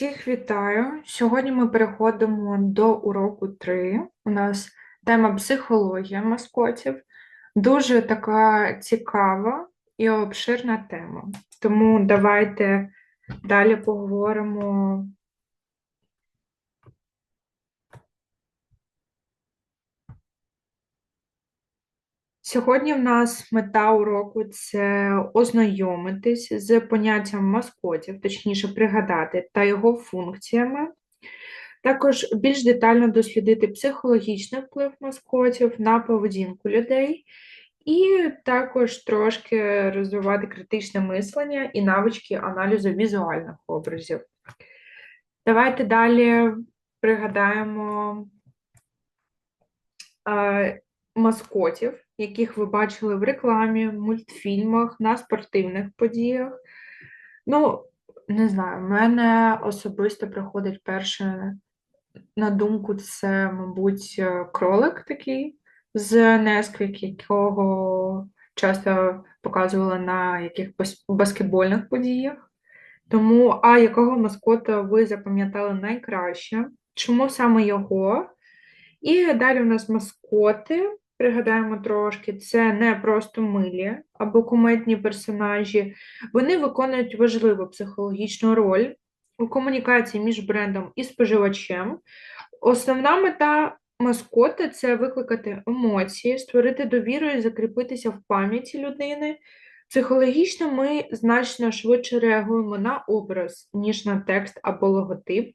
Всіх вітаю! Сьогодні ми переходимо до уроку 3. У нас тема психологія маскотів. Дуже така цікава і обширна тема. Тому давайте далі поговоримо. Сьогодні в нас мета уроку це ознайомитись з поняттям маскотів, точніше пригадати та його функціями. Також більш детально дослідити психологічний вплив маскотів на поведінку людей, і також трошки розвивати критичне мислення і навички аналізу візуальних образів. Давайте далі пригадаємо е, маскотів, яких ви бачили в рекламі, мультфільмах, на спортивних подіях. Ну, не знаю, в мене особисто приходить перше на думку, це, мабуть, е, кролик такий з Несквік, якого часто показували на яких баскетбольних подіях. Тому, а якого маскота ви запам'ятали найкраще? Чому саме його? І далі у нас маскоти. Пригадаємо трошки, це не просто милі або кумедні персонажі. Вони виконують важливу психологічну роль у комунікації між брендом і споживачем. Основна мета маскоти це викликати емоції, створити довіру і закріпитися в пам'яті людини. Психологічно ми значно швидше реагуємо на образ, ніж на текст або логотип,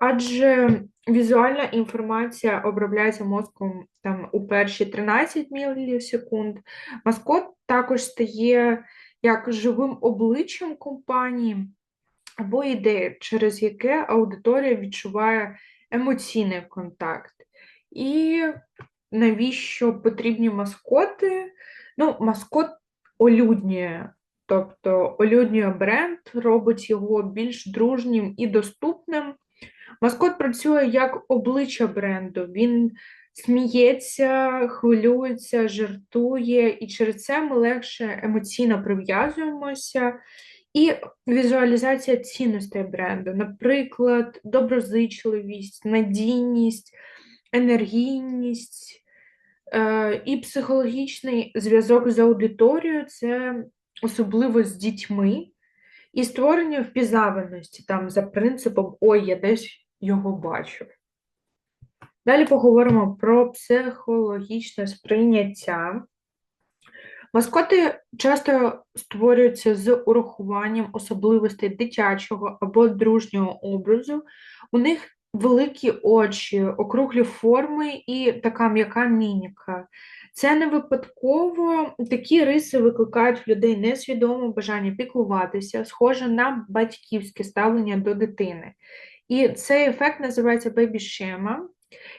адже візуальна інформація обробляється мозком там, у перші 13 мілісекунд. Маскот також стає як живим обличчям компанії або ідеї, через яке аудиторія відчуває емоційний контакт. І навіщо потрібні маскоти? Ну, маскот олюднює, тобто олюднює бренд, робить його більш дружнім і доступним. Маскот працює як обличчя бренду. Він сміється, хвилюється, жартує, і через це ми легше емоційно прив'язуємося. І візуалізація цінностей бренду, наприклад, доброзичливість, надійність, енергійність. Е, і психологічний зв'язок з аудиторією це особливо з дітьми, і створення впізнаваності там за принципом Ой, я десь його бачу. Далі поговоримо про психологічне сприйняття. Маскоти часто створюються з урахуванням особливостей дитячого або дружнього образу. У них великі очі, округлі форми і така м'яка мініка. Це не випадково такі риси викликають в людей несвідоме бажання піклуватися, схоже на батьківське ставлення до дитини. І цей ефект називається бейбі-шема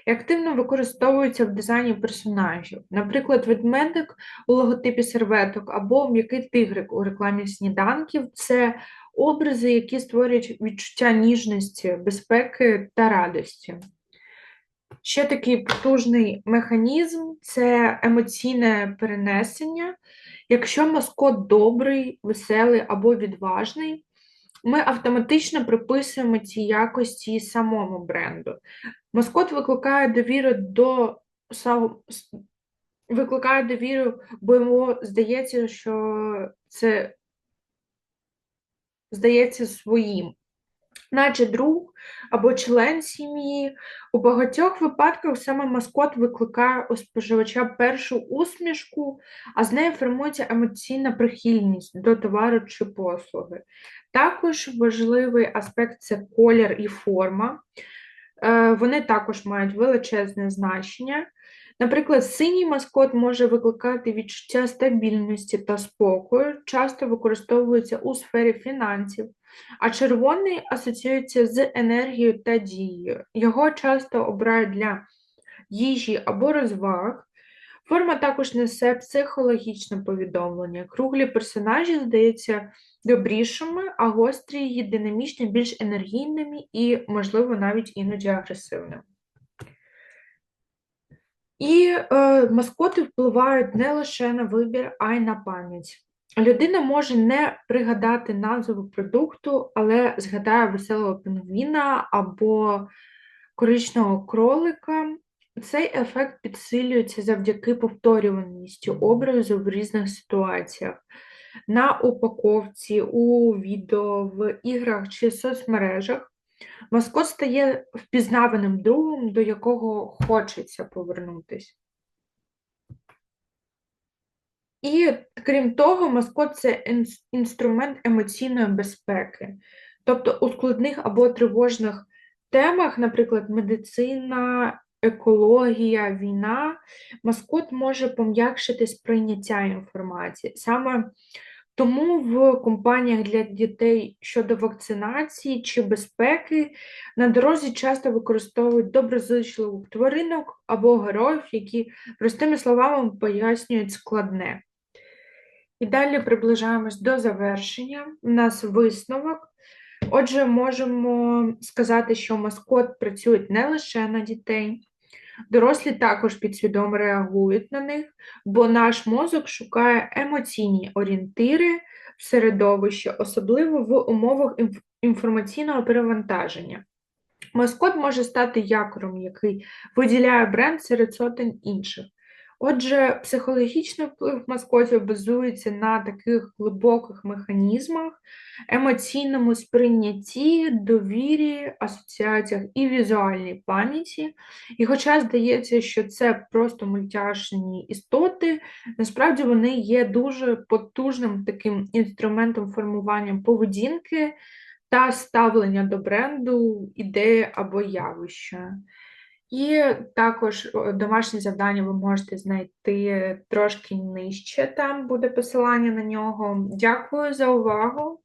і активно використовується в дизайні персонажів. Наприклад, ведмедик у логотипі серветок або м'який тигрик у рекламі сніданків це образи, які створюють відчуття ніжності, безпеки та радості. Ще такий потужний механізм це емоційне перенесення. Якщо маскот добрий, веселий або відважний, ми автоматично приписуємо ці якості самому бренду. Маскот викликає довіру до викликає довіру, бо йому здається, що це здається своїм, наче друг або член сім'ї. У багатьох випадках саме маскот викликає у споживача першу усмішку, а з нею формується емоційна прихильність до товару чи послуги. Також важливий аспект це колір і форма. Е, вони також мають величезне значення. Наприклад, синій маскот може викликати відчуття стабільності та спокою, часто використовується у сфері фінансів, а червоний асоціюється з енергією та дією. Його часто обирають для їжі або розваг. Форма також несе психологічне повідомлення. Круглі персонажі здаються добрішими, а гострі її динамічні, більш енергійними і, можливо, навіть іноді агресивними. І е, маскоти впливають не лише на вибір, а й на пам'ять. людина може не пригадати назву продукту, але згадає веселого пінгвіна або коричневого кролика. Цей ефект підсилюється завдяки повторюваності образу в різних ситуаціях. На упаковці, у відео, в іграх чи соцмережах маскот стає впізнаваним другом, до якого хочеться повернутися. І крім того, маскот це інструмент емоційної безпеки. Тобто у складних або тривожних темах, наприклад, медицина, екологія, війна, маскот може пом'якшити сприйняття інформації. Саме тому в компаніях для дітей щодо вакцинації чи безпеки на дорозі часто використовують доброзичливих тваринок або героїв, які простими словами пояснюють складне. І далі приближаємось до завершення. У нас висновок. Отже, можемо сказати, що маскот працюють не лише на дітей, дорослі також підсвідомо реагують на них, бо наш мозок шукає емоційні орієнтири в середовищі, особливо в умовах інформаційного перевантаження. Маскот може стати якором, який виділяє бренд серед сотень інших. Отже, психологічний вплив маскотів базується на таких глибоких механізмах, емоційному сприйнятті, довірі, асоціаціях і візуальній пам'яті. І хоча здається, що це просто мультяшні істоти, насправді вони є дуже потужним таким інструментом формування поведінки та ставлення до бренду, ідеї або явища. І також домашнє завдання ви можете знайти трошки нижче, там буде посилання на нього. Дякую за увагу.